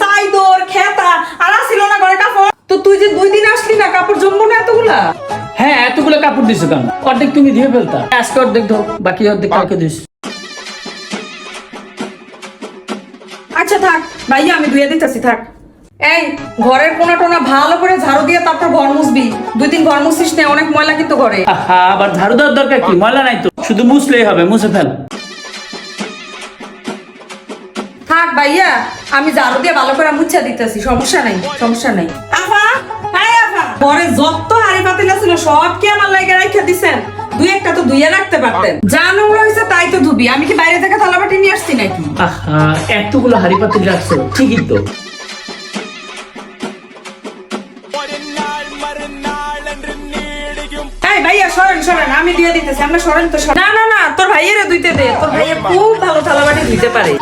সাইদর খেতা। আর আসিল না ঘরে কাপড়। তো তুই যে দুই দিন আসলি না কাপড় জমবো না এতগুলা? হ্যাঁ এতগুলো কাপড় দিছো কেন? অর্ধেক তুমি দিয়ে ফেলতা। আজকে অর্ধেক বাকি অর্ধেক কালকে দিস আচ্ছা থাক। ভাইয়া আমি ধুয়ে দিতেছি থাক। এই ঘরের কোনা টোনা ভালো করে ঝাড়ু দিয়ে তারপর ঘর মুছবি। দুই দিন ঘর মুছিস না অনেক ময়লা কিন্তু ঘরে। আবার ঝাড়ু দেওয়ার দরকার কি? ময়লা নাই তো। শুধু মুছলেই হবে মুছে ফেল। থাক ভাইয়া আমি ঝাড়ু দিয়ে ভালো করে মুছা দিতেছি সমস্যা নাই সমস্যা নাই। আফা হ্যাঁ আফা। ঘরে যত হাড়ি পাতিল ছিল সব কি আমার লাগে রাখা দিছেন? দুই একটা তো ধুইয়া রাখতে পারতেন। যা নোংরা হয়েছে তাই তো ধুবি। আমি কি বাইরে থেকে থালাবাটি নিয়ে আসছি নাকি? আহা এতগুলো হাড়ি পাতিল রাখছো ঠিকই তো। ভাইয়া সরেন সরেন আমি দিয়ে দিতেছি আমরা সরেন তো। না না না তোর ভাইয়েরে ধুইতে দে তোর ভাইয়া খুব ভালো থালাবাটি ধুইতে পারে।